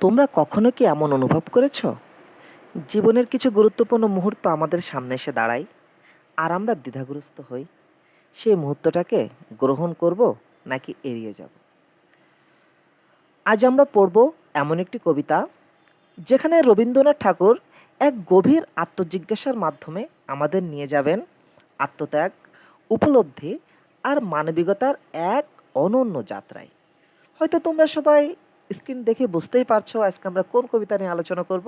তোমরা কখনো কি এমন অনুভব করেছ? জীবনের কিছু গুরুত্বপূর্ণ মুহূর্ত আমাদের সামনে এসে দাঁড়ায়, আর আমরা দ্বিধাগ্রস্ত হই। সেই মুহূর্তটাকে গ্রহণ করব নাকি এড়িয়ে যাব? আজ আমরা পড়ব এমন একটি কবিতা, যেখানে রবীন্দ্রনাথ ঠাকুর এক গভীর আত্মজিজ্ঞাসার মাধ্যমে আমাদের নিয়ে যাবেন আত্মত্যাগ, উপলব্ধি আর মানবিকতার এক অনন্য যাত্রায়। হয়তো তোমরা সবাই স্ক্রিন দেখে বুঝতেই পারছ আজকে আমরা কোন কবিতা নিয়ে আলোচনা করব।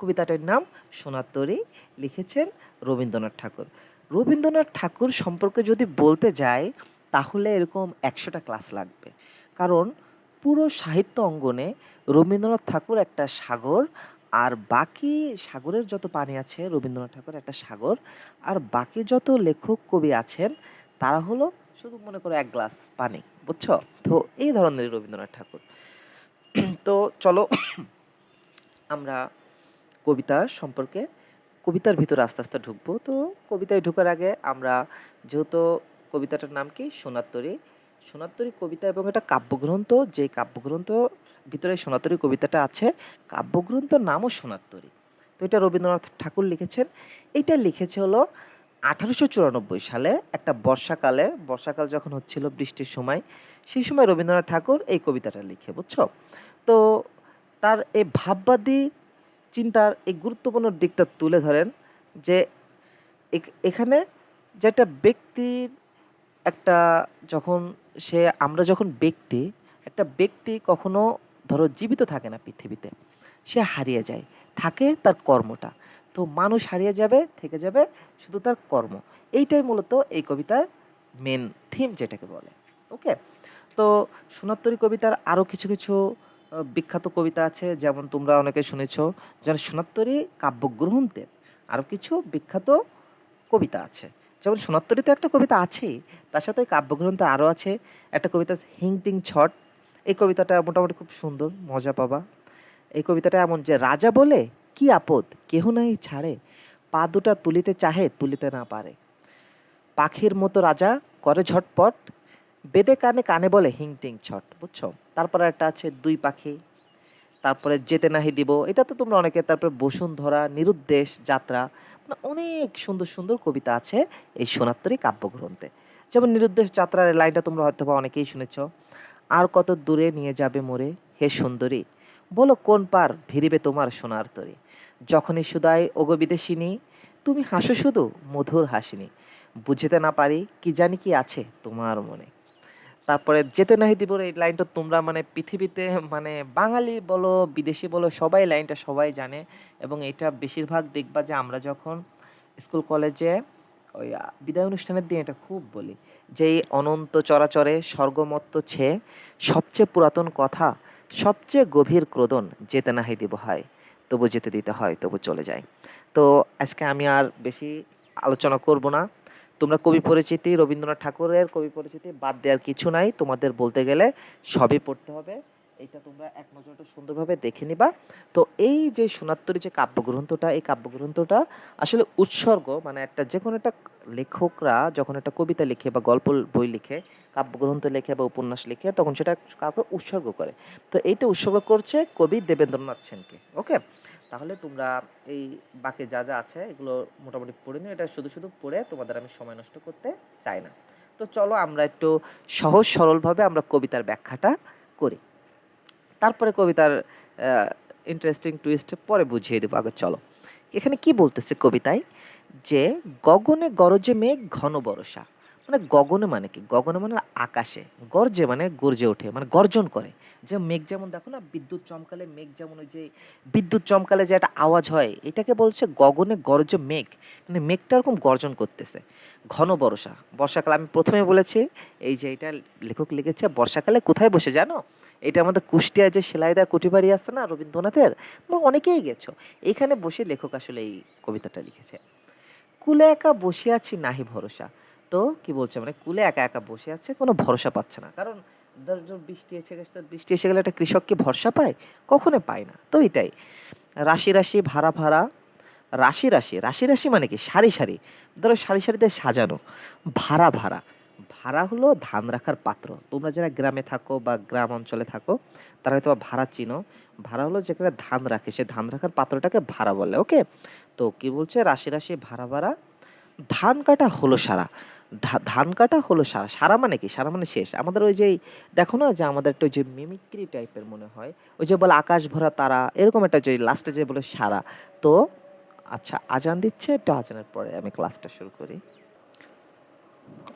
কবিতাটার নাম সোনার তরী লিখেছেন রবীন্দ্রনাথ ঠাকুর। রবীন্দ্রনাথ ঠাকুর সম্পর্কে যদি বলতে যাই, তাহলে এরকম একশোটা ক্লাস লাগবে। কারণ পুরো সাহিত্য অঙ্গনে রবীন্দ্রনাথ ঠাকুর একটা সাগর, আর বাকি সাগরের যত পানি আছে, রবীন্দ্রনাথ ঠাকুর একটা সাগর, আর বাকি যত লেখক কবি আছেন, তারা হলো শুধু মনে করো এক গ্লাস পানি, বুঝছ? তো এই ধরনের রবীন্দ্রনাথ ঠাকুর। তো চলো, আমরা কবিতা সম্পর্কে, কবিতার ভিতরে আস্তে আস্তে ঢুকবো। তো কবিতায় ঢোকার আগে আমরা যেহেতু কবিতাটার নাম কি? সোনাত্তরী। সোনাত্তরী কবিতা এবং এটা কাব্যগ্রন্থ, যে কাব্যগ্রন্থ ভিতরে সোনাত্তরী কবিতাটা আছে, কাব্যগ্রন্থর নামও সোনাত্তরী। তো এটা রবীন্দ্রনাথ ঠাকুর লিখেছেন। এটা লিখেছে হলো আঠারোশো চুরানব্বই সালে, একটা বর্ষাকালে। বর্ষাকাল যখন হচ্ছিল বৃষ্টির সময় সেই সময় রবীন্দ্রনাথ ঠাকুর এই কবিতাটা লিখে, বুঝছ? তো তার এই ভাববাদী চিন্তার এই গুরুত্বপূর্ণ দিকটা তুলে ধরেন যে এখানে যে একটা ব্যক্তির একটা যখন সে, আমরা যখন ব্যক্তি, একটা ব্যক্তি কখনো ধরো জীবিত থাকে না পৃথিবীতে, সে হারিয়ে যায়। থাকে তার কর্মটা। তো মানুষ হারিয়ে যাবে, থেকে যাবে শুধু তার কর্ম। এইটাই মূলত এই কবিতার মেন থিম যেটাকে বলে। ওকে। তো সোনাত্তরী কবিতার আরও কিছু কিছু বিখ্যাত কবিতা আছে, যেমন তোমরা অনেকে শুনেছ যেন সোনাত্তরী কাব্যগ্রন্থের আরও কিছু বিখ্যাত কবিতা আছে। যেমন সোনাত্তরী তো একটা কবিতা আছেই তার সাথে কাব্যগ্রন্থে আরও আছে, একটা কবিতা হিংটিং ছট। এই কবিতাটা মোটামুটি খুব সুন্দর, মজা পাবা। এই কবিতাটা এমন যে, রাজা বলে, কি আপদ, কেহ নাই ছাড়ে, পা দুটা তুলিতে চাহে, তুলিতে না পারে। পাখির মতো রাজা, করে ঝটপট বেদে কানে কানে বলে হিংটিং ছট, বুঝছ? তারপরে একটা আছে দুই পাখি, তারপরে যেতে নাহি দিব। এটা তো তোমরা অনেকে, তারপরে বসুন্ধরা, নিরুদ্দেশ যাত্রা মানে অনেক সুন্দর সুন্দর কবিতা আছে এই সোনাত্তরী কাব্যগ্রন্থে। যেমন নিরুদ্দেশ যাত্রার লাইনটা তোমরা হয়তো বা অনেকেই শুনেছ, আর কত দূরে নিয়ে যাবে মোরে, হে সুন্দরী? বলো কোন পার ভিড়িবে তোমার সোনার তরী? যখনই সুদায়, ওগো বিদেশিনী, তুমি হাসো শুধু মধুর হাসিনী। বুঝিতে না পারি, কি জানি কি আছে তোমার মনে? তারপরে যেতে নাহি দিব এই লাইনটা তোমরা মানে পৃথিবীতে মানে বাঙালি বলো, বিদেশি বলো, সবাই লাইনটা সবাই জানে। এবং এটা বেশিরভাগ দেখবা যে আমরা যখন স্কুল, কলেজে ওই বিদায় অনুষ্ঠানের দিন এটা খুব বলি যে এই অনন্ত চরাচরে স্বর্গমত্ত ছে, সবচেয়ে পুরাতন কথা, সবচেয়ে গভীর ক্রোদন যেতে নাহি দিব হয়, তবু যেতে দিতে হয়, তবু চলে যায়। তো আজকে আমি আর বেশি আলোচনা করব না। তোমরা কবি পরিচিতি, রবীন্দ্রনাথ ঠাকুরের কবি পরিচিতি বাদ দেওয়ার কিছু নাই। তোমাদের বলতে গেলে সবই পড়তে হবে। এটা তোমরা এক নজরটা সুন্দরভাবে দেখে নিবা। তো এই যে সোনাত্তরী যে কাব্যগ্রন্থটা, এই কাব্যগ্রন্থটা আসলে উৎসর্গ মানে একটা যে কোনো একটা লেখকরা যখন একটা কবিতা লিখে বা গল্প বই লিখে, কাব্যগ্রন্থ লিখে বা উপন্যাস লিখে, তখন সেটা কাউকে উৎসর্গ করে। তো এইটা উৎসর্গ করছে কবি দেবেন্দ্রনাথ সেনকে ওকে তাহলে তোমরা এই বাকি যা যা আছে, এগুলো মোটামুটি পড়ে নিও। এটা শুধু শুধু পড়ে তোমাদের আমি সময় নষ্ট করতে চাই না। তো চলো আমরা একটু সহজ সরলভাবে আমরা কবিতার ব্যাখ্যাটা করি। তারপরে কবিতার ইন্টারেস্টিং টুইস্ট পরে বুঝিয়ে দেবো। আগে চলো। এখানে কি বলতেছে কবিতায়? যে গগনে গরজে মেঘ ঘন বরষা মানে গগনে মানে কি? গগনে মানে আকাশে। গর্জে মানে গর্জে ওঠে মানে গর্জন করে। যে মেঘ যেমন দেখো না, বিদ্যুৎ চমকালে মেঘ যেমন ওই যে বিদ্যুৎ চমকালে যে একটা আওয়াজ হয়, এটাকে বলছে গগনে গরজে মেঘ। মানে মেঘটা এরকম গর্জন করতেছে। ঘন বর্ষা। বর্ষাকাল, আমি প্রথমে বলেছি, এই যে এটা লেখক লিখেছে, বর্ষাকালে কোথায় বসে জানো? এটা আমাদের কুষ্টিয়ায় যে সেলাইদা কুটিবাড়ি আছে না, রবীন্দ্রনাথের অনেকেই গেছো। এখানে বসে লেখক আসলে এই কবিতাটা লিখেছে। কুলে একা বসে আছি নাহি ভরসা। তো, কি বলছে মানে কুলে একা একা বসে আছে, কোনো ভরসা পাচ্ছে না। কারণ ধর বৃষ্টি এসে গেছে বৃষ্টি এসে গেলে একটা কৃষক কি ভরসা পায়? কখনো পায় না। তো এটাই। রাশি রাশি, ভাড়া ভাড়া, রাশি রাশি রাশি রাশি মানে কি? সারি সারি। ধরো সারি, সারিতে সাজানো। ভাড়া ভাড়া। ভাড়া হলো ধান রাখার পাত্র। তোমরা যারা গ্রামে থাকো বা গ্রাম অঞ্চলে থাকো, তারা হয়তো ভাড়া চিনো। ভাড়া হলো যেখানে ধান রাখে, সে ধান রাখার পাত্রটাকে ভাড়া বলে, ওকে? তো কি বলছে? রাশি রাশি, ভাড়া ভাড়া। ধান কাটা হলো সারা। ধান কাটা হলো সারা সারা মানে কি? সারা মানে শেষ। আমাদের ওই যে দেখো না যে আমাদের একটা যে মিমিক্রি টাইপের মনে হয়, ওই যে বলে আকাশ ভরা তারা, এরকম একটা যে লাস্টে যে বলে সারা। তো আচ্ছা আজান দিচ্ছে, একটু আজানের পরে আমি ক্লাসটা শুরু করি।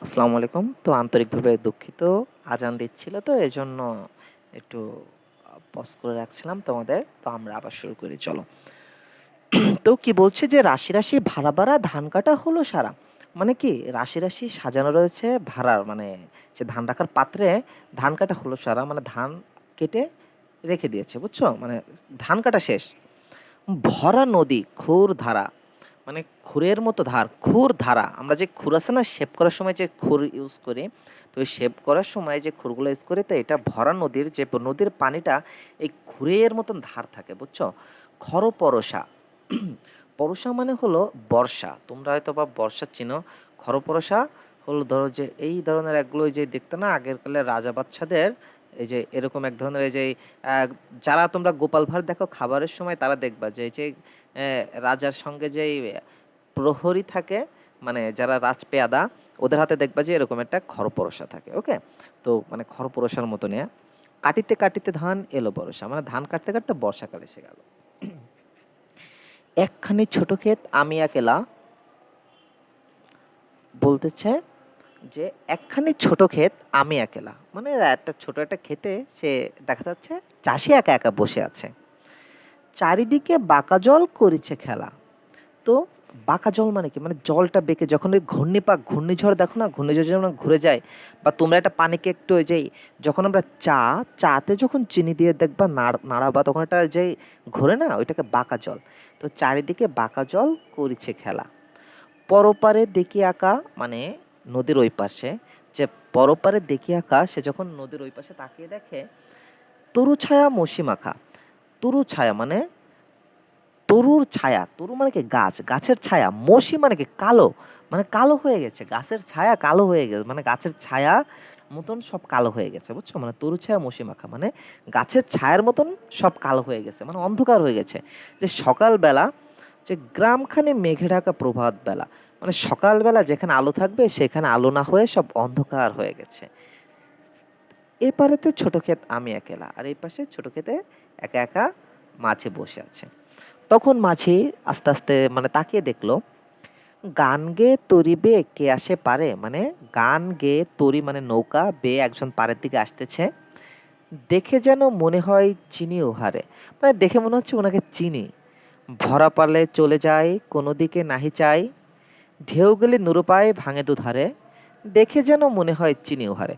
আসসালামু আলাইকুম। তো আন্তরিকভাবে দুঃখিত, আজান দিচ্ছিল তো এই জন্য একটু পজ করে রাখছিলাম তোমাদের। তো আমরা আবার শুরু করি, চলো। তো কি বলছে যে রাশি রাশি, ভাড়া ভাড়া, ধান কাটা হলো সারা। মানে কি, রাশি রাশি সাজানো রয়েছে ভাড়ার মানে সে ধান রাখার পাত্রে ধান কাটা হলো সারা মানে ধান কেটে রেখে দিয়েছে, বুঝছ? মানে ধান কাটা শেষ। ভরা নদী, খুর ধারা মানে খুরের মতো ধার, খুর ধারা। আমরা যে খুর আছে না, শেপ করার সময় যে খুর ইউজ করি, তো ওই শেপ করার সময় যে খুরগুলো ইউজ করি, তো এটা ভরা নদীর যে নদীর পানিটা, এই খুরের মতন ধার থাকে, বুঝছ? খর পরশা মানে হলো বর্ষা। তোমরা হয়তো বা বর্ষা চিনো। খরপরশা হলো ধরো যে এই ধরনের একগুলো যে দেখতে না আগের কালে রাজা বাচ্চাদের এই যে এরকম এক ধরনের এই যে যারা তোমরা গোপাল ভাঁড় দেখো খাবারের সময় তারা দেখবা যে এই যে রাজার সঙ্গে যে প্রহরী থাকে মানে যারা রাজপেয়াদা, ওদের হাতে দেখবা যে এরকম একটা খরপরশা থাকে, ওকে? তো মানে খরপরশার মতো নিয়ে কাটিতে কাটিতে ধান এলো বর্ষা মানে ধান কাটতে কাটতে বর্ষাকাল এসে গেল। একখানি ছোট ক্ষেত আমি একেলা বলতেছে যে একখানি ছোট ক্ষেত আমি একেলা। মানে একটা ছোট একটা ক্ষেতে সে দেখা যাচ্ছে চাষি একা একা বসে আছে। চারিদিকে বাঁকা জল করেছে খেলা। তো বাঁকা জল মানে কি? মানে জলটা বেঁকে যখন ওই ঘূর্ণিপাক ঘূর্ণিঝড় দেখো না ঘূর্ণিঝড় যখন ঘুরে যায় বা তোমরা একটা পানিকে একটু ওই যে যখন আমরা চা, চাতে যখন চিনি দিয়ে দেখবা নাড়- নাড়াবা তখন একটা যে ঘোরে না, ওইটাকে বাঁকা জল। তো চারিদিকে বাঁকা জল করেছে খেলা। পরপারে দেখি আঁকা মানে নদীর ওই পাশে, যে পরপারে দেখি আঁকা সে যখন নদীর ওই পাশে তাকিয়ে দেখে তরু ছায়া মসি মাখা তরু ছায়া মানে তরুর ছায়া, তরু মানে কি গাছ? গাছের ছায়া, মসি মানে কি কালো? মানে কালো হয়ে গেছে, গাছের ছায়া কালো হয়ে গেছে মানে গাছের ছায়া মতন সব কালো হয়ে গেছে, বুঝছ? মানে তরু ছায়া, মসি মাখা মানে গাছের ছায়ার মতন সব কালো হয়ে গেছে মানে অন্ধকার হয়ে গেছে। যে সকালবেলা, যে গ্রামখানে মেঘে ঢাকা প্রভাত বেলা মানে সকালবেলা যেখানে আলো থাকবে, সেখানে আলো না হয়ে সব অন্ধকার হয়ে গেছে। এ পারেতে ছোট ক্ষেত আমি একেলা, আর এই পাশে ছোট ক্ষেতে একা একা মাছে বসে আছে। তখন মাঝি আস্তে আস্তে মানে তাকিয়ে দেখল, গান গেয়ে তরি বেয়ে কে আসে পারে? মানে গান গেয়ে তরি মানে নৌকা বেয়ে একজন পাড়ের দিকে আসতেছে। দেখে যেন মনে হয় চিনি ওহারে মানে দেখে মনে হচ্ছে ওনাকে চিনি। ভরা পালে চলে যায়, কোনো দিকে নাহি চাই ঢেউ গেলে নুরুপায় ভাঙে দুধারে। দেখে যেন মনে হয় চিনি ওহারে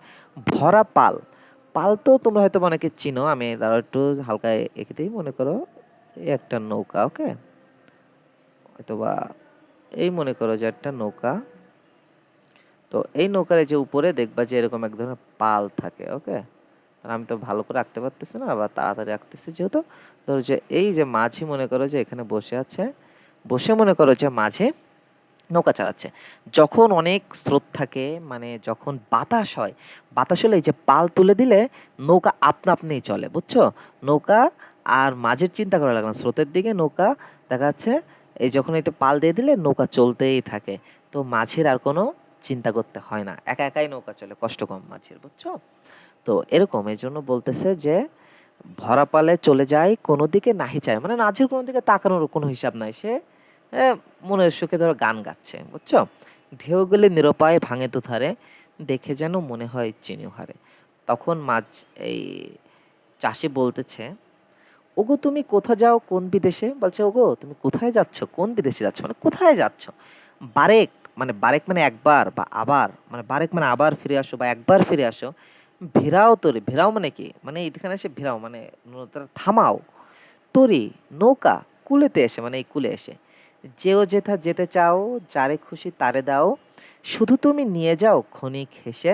ভরা পাল। পাল তো তোমরা হয়তো অনেকে চিনো, আমি তারা একটু হালকা এঁকে দিই, মনে করো। একটা নৌকা, ওকে? হয়তোবা এই মনে করো যে একটা নৌকা। তো এই নৌকার যে উপরে দেখবা যে এরকম এক ধরনের পাল থাকে, ওকে? আমি তো ভালো করে আঁকতে পারতেছি না বা তাড়াতাড়ি আঁকতেছি যেহেতু। ধরো যে এই যে মাঝি মনে করো যে এখানে বসে আছে, বসে মনে করো যে মাঝে নৌকা চালাচ্ছে। যখন অনেক স্রোত থাকে মানে যখন বাতাস হয়, বাতাস হলে এই যে পাল তুলে দিলে নৌকা আপনা আপনিই চলে, বুঝছ? নৌকা আর মাঝের চিন্তা করা লাগে না, স্রোতের দিকে নৌকা দেখা যাচ্ছে, এই যখন একটু পাল দিয়ে দিলে নৌকা চলতেই থাকে। তো মাঝের আর কোনো চিন্তা করতে হয় না, একা একাই নৌকা চলে, কষ্ট কম মাঝের, বুঝছ? তো এরকম, এই জন্য বলতেছে যে ভরা পালে চলে যায়, কোনো দিকে নাহি চায়। মানে নাচের কোনো দিকে তাকানোর কোনো হিসাব নাই, সে মনের সুখে ধরো গান গাচ্ছে, বুঝছ? ঢেউ গেলে নিরপায় ভাঙে দুধারে দেখে যেন মনে হয় চিনি হারে তখন মাছ এই চাষি বলতেছে ওগো, তুমি কোথা যাও কোন বিদেশে? বলছে, ওগো, তুমি কোথায় যাচ্ছ? কোন বিদেশে যাচ্ছ? মানে কোথায় যাচ্ছ? বারেক মানে বারেক মানে একবার বা আবার মানে বারেক মানে আবার ফিরে আসো বা একবার ফিরে আসো। ভেরাও তোরে, ভেরাও মানে কি? মানে এখানে এসে ভেরাও মানে থামাও। তরি, নৌকা কুলেতে এসে মানে এই কুলে এসে। যেও যেথা যেতে চাও, যারে খুশি তারে দাও। শুধু তুমি নিয়ে যাও ক্ষণিক হেসে,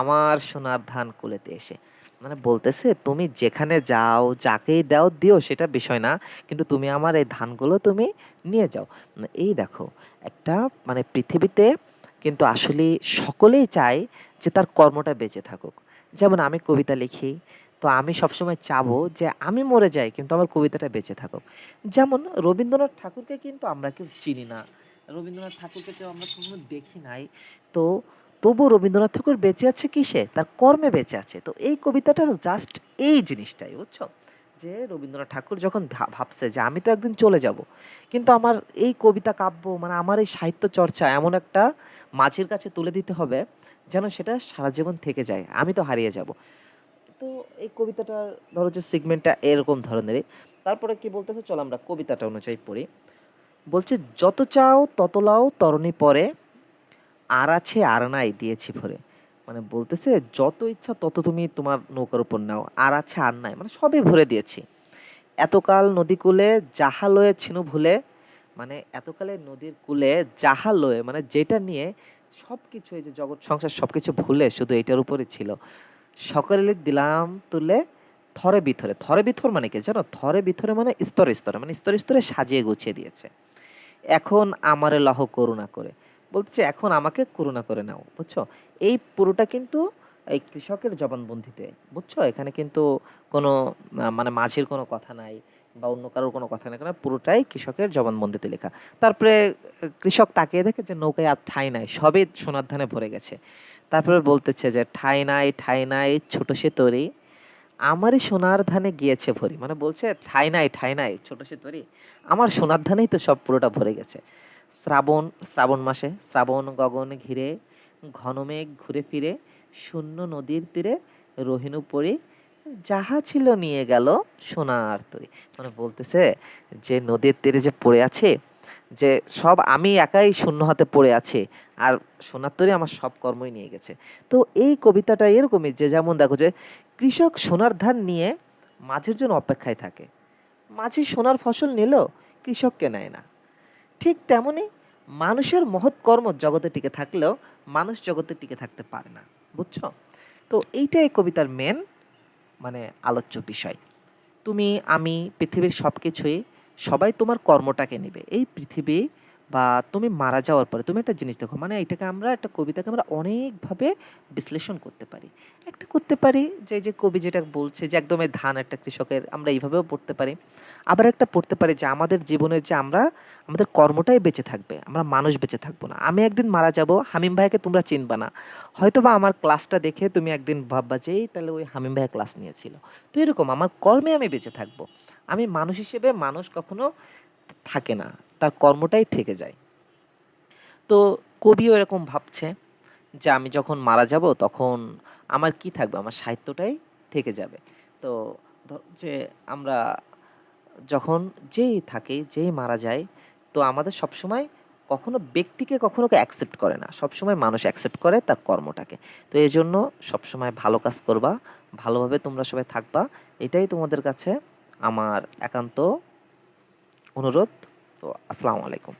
আমার সোনার ধান কুলেতে এসে। মানে বলতেছে তুমি যেখানে যাও যাকেই দাও দিও সেটা বিষয় না কিন্তু তুমি আমার এই ধানগুলো তুমি নিয়ে যাও মানে এই দেখো একটা মানে পৃথিবীতে কিন্তু আসলে সকলেই চায় যে তার কর্মটা বেঁচে থাকুক। যেমন আমি কবিতা লিখি, তো আমি সবসময় চাবো যে আমি মরে যাই কিন্তু আমার কবিতাটা বেঁচে থাকুক। যেমন রবীন্দ্রনাথ ঠাকুরকে কিন্তু আমরা কেউ চিনি না। রবীন্দ্রনাথ ঠাকুরকে কেউ আমরা কখনো দেখি নাই। তো তবুও রবীন্দ্রনাথ ঠাকুর বেঁচে আছে কিসে? তার কর্মে বেঁচে আছে। তো এই কবিতাটার জাস্ট এই জিনিসটাই, বুঝছ? যে রবীন্দ্রনাথ ঠাকুর যখন ভাবছে যে আমি তো একদিন চলে যাব। কিন্তু আমার এই কবিতা কাব্য মানে আমার এই সাহিত্য চর্চা এমন একটা মাঝির কাছে তুলে দিতে হবে যেন সেটা সারা জীবন থেকে যায়। আমি তো হারিয়ে যাব। তো এই কবিতাটার ধরো যে সেগমেন্টটা এরকম ধরনেরই। তারপরে কি বলতেছে চলো আমরা কবিতাটা অনুযায়ী পড়ি। বলছে, "যত চাও তত লাও তরণী পরে, আর আছে আর নাই দিয়েছি ভরে।" মানে বলতেছে যত ইচ্ছা তত তুমি তোমার নৌকার উপর নাও। আর আছে আর নাই। মানে সবই ভরে দিয়েছি। এতকাল নদী কূলে যাহা লয়ে ছিনু ভুলে, মানে এতকালে নদীর কূলে যাহা লয়ে মানে যেটা নিয়ে সবকিছু এই যে জগৎ সংসার সব কিছু ভুলে শুধু এটার উপরে ছিল। সকলেরই দিলাম তুলে থরে বিথরে। থরে বিথর মানে কি জানো? থরে বিথরে মানে স্তরে, স্তরে মানে স্তরে, স্তরে সাজিয়ে গুছিয়ে দিয়েছে। এখন আমারে লহ করুণা করে। বলতেছে এখন আমাকে করুণা করে নাও। বুঝছ? এই পুরোটা কিন্তু এই কৃষকের জবানবন্দিতে। বুঝছ? এখানে কিন্তু কোনো মানে মাঝির কোনো কথা নাই বা অন্য কারোর কোনো কথা নাই। এখানে পুরোটাই কৃষকের জবানবন্দিতে লেখা। তারপরে কৃষক তাকিয়ে দেখে যে নৌকায় আর ঠাঁই নাই। সবই সোনার ধানে ভরে গেছে। তারপরে বলতেছে যে ঠাঁই নাই, ঠাঁই নাই ছোট সে তরী, আমারই সোনার ধানে গিয়েছে ভরি। মানে বলছে ঠাঁই নাই, ঠাঁই নাই ছোট সে তরী, আমার সোনার ধানেই তো সব পুরোটা ভরে গেছে। শ্রাবণ, শ্রাবণ মাসে শ্রাবণ গগন ঘিরে, ঘন মেঘ ঘুরে ফিরে, শূন্য নদীর তীরে রহিনু পরী, যাহা ছিল নিয়ে গেল সোনার তরী। মানে বলতেছে যে নদীর তীরে যে পড়ে আছে যে সব আমি একাই শূন্য হাতে পড়ে আছি। আর সোনার তরী আমার সব কর্মই নিয়ে গেছে। তো এই কবিতাটা এরকমই যে যেমন দেখো যে কৃষক সোনার ধান নিয়ে মাঝের জন্য অপেক্ষায় থাকে। মাঝে সোনার ফসল নিলেও কৃষককে নেয় না। ঠিক তেমনই মানুষের মহৎ কর্ম জগতে টিকে থাকলেও মানুষ জগতে টিকে থাকতে পারে না। বুঝছ? তো এইটাই কবিতার মেন মানে আলোচ্য বিষয়। তুমি, আমি, পৃথিবীর সব কিছুই সবাই তোমার কর্মটাকে নেবে এই পৃথিবী বা তুমি মারা যাওয়ার পরে তুমি একটা জিনিস দেখো মানে এটাকে আমরা একটা কবিতাকে আমরা অনেকভাবে বিশ্লেষণ করতে পারি। একটা করতে পারি যে যে কবি যেটা বলছে যে একদমই ধান একটা কৃষকের আমরা এইভাবেও পড়তে পারি। আবার একটা পড়তে পারি যে আমাদের জীবনের যে আমরা আমাদের কর্মটাই বেঁচে থাকবে। আমরা মানুষ বেঁচে থাকব না। আমি একদিন মারা যাব, হামিম ভাইয়াকে তোমরা চিনবা না। হয়তো বা আমার ক্লাসটা দেখে তুমি একদিন ভাববা যে এই তাহলে ওই হামিম ভাইয়া ক্লাস নিয়েছিল। তো এরকম আমার কর্মে আমি বেঁচে থাকব। আমি মানুষ হিসেবে মানুষ কখনো থাকে না। তার কর্মটাই থেকে যায়। তো কবিও এরকম ভাবছে যে আমি যখন মারা যাব তখন আমার কি থাকবে? আমার সাহিত্যটাই থেকে যাবে। তো যে আমরা যখন যেই থাকি, যেই মারা যায় তো আমাদের সবসময় কখনো ব্যক্তিকে কখনো অ্যাকসেপ্ট করে না। সবসময় মানুষ অ্যাকসেপ্ট করে তার কর্মটাকে। তো এজন্য সবসময় ভালো কাজ করবা, ভালোভাবে তোমরা সবাই থাকবা। এটাই তোমাদের কাছে আমার একান্ত অনুরোধ। তো আসসালামু আলাইকুম।